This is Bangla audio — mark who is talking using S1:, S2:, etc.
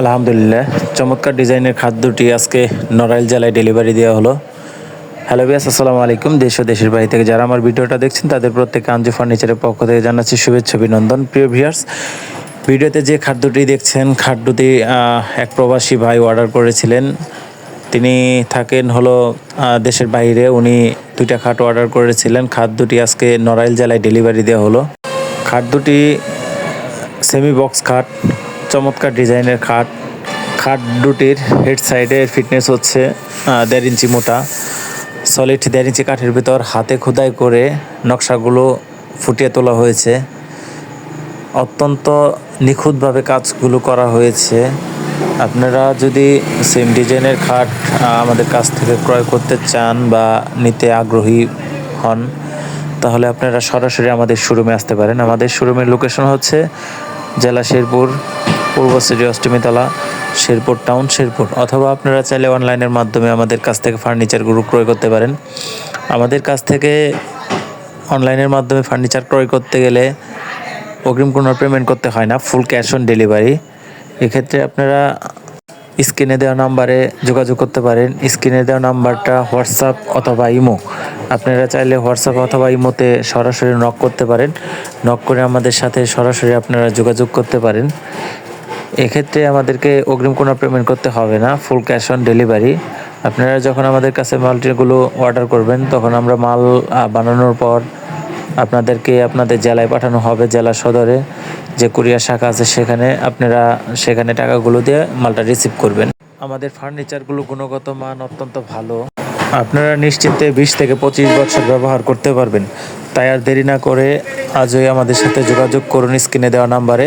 S1: আলহামদুলিল্লাহ, চমৎকার ডিজাইনের খাদ্যটি আজকে নড়াইল জেলায় ডেলিভারি দেওয়া হলো। হ্যালো বিয়াস আসসালামু আলাইকুম। দেশ ও দেশের বাড়ি থেকে যারা আমার ভিডিওটা দেখছেন, তাদের প্রত্যেকে আঞ্জু ফার্নিচারের পক্ষ থেকে জানাচ্ছি শুভেচ্ছা, অভিনন্দন। প্রিয় ভিউয়ার্স ভিডিওতে যে খাদ্যটি দেখছেন খাদ্যটি এক প্রবাসী ভাই অর্ডার করেছিলেন। তিনি থাকেন হলো দেশের বাইরে। উনি দুইটা খাট অর্ডার করেছিলেন। খাদ্যটি আজকে নড়াইল জেলায় ডেলিভারি দেওয়া হলো। খাদ্যটি সেমি বক্স খাট চমৎকার ডিজাইনের খাট। খাট দুটির হেড সাইডের ফিটনেস হচ্ছে দেড় ইঞ্চি মোটা। সলিড দেড় ইঞ্চি কাঠের ভিতর হাতে খোদাই করে নকশাগুলো ফুটিয়ে তোলা হয়েছে। অত্যন্ত নিখুঁতভাবে কাজগুলো করা হয়েছে। আপনারা যদি সেম ডিজাইনের খাট আমাদের কাছ থেকে ক্রয় করতে চান বা নিতে আগ্রহী হন, তাহলে আপনারা সরাসরি আমাদের শোরুমে আসতে পারেন। আমাদের শোরুমের লোকেশন হচ্ছে জেলা শেরপুর পূর্ব সিটি অষ্টমীতলা শেরপুর টাউন, শেরপুর। অথবা আপনারা চাইলে অনলাইনের মাধ্যমে আমাদের কাছ থেকে ফার্নিচারগুলো ক্রয় করতে পারেন। আমাদের কাছ থেকে অনলাইনের মাধ্যমে ফার্নিচার ক্রয় করতে গেলে অগ্রিম কোনো পেমেন্ট করতে হয় না, ফুল ক্যাশ অন ডেলিভারি। এক্ষেত্রে আপনারা স্ক্রিনে দেওয়া নাম্বারে যোগাযোগ করতে পারেন। স্ক্রিনে দেওয়া নাম্বারটা হোয়াটসঅ্যাপ অথবা ইমো। আপনারা চাইলে হোয়াটসঅ্যাপ অথবা ইমোতে সরাসরি নক করতে পারেন। নক করে আমাদের সাথে সরাসরি আপনারা যোগাযোগ করতে পারেন। এক্ষেত্রে আমাদেরকে অগ্রিম কোনো পেমেন্ট করতে হবে না ফুল ক্যাশ অন ডেলিভারি আপনারা যখন আমাদের কাছে মালটিগুলো অর্ডার করবেন, তখন আমরা মাল বানানোর পর আপনাদেরকে আপনাদের জেলায় পাঠানো হবে, জেলা সদরে। যে কুরিয়ার শাখা আছে সেখানে আপনারা সেখানে টাকাগুলো দিয়ে মালটা রিসিভ করবেন। আমাদের ফার্নিচারগুলো গুণগত মান অত্যন্ত ভালো। আপনারা নিশ্চিন্তে বিশ থেকে পঁচিশ বছর ব্যবহার করতে পারবেন। তাই আর দেরি না করে আজই আমাদের সাথে যোগাযোগ করুন স্ক্রিনে দেওয়া নাম্বারে।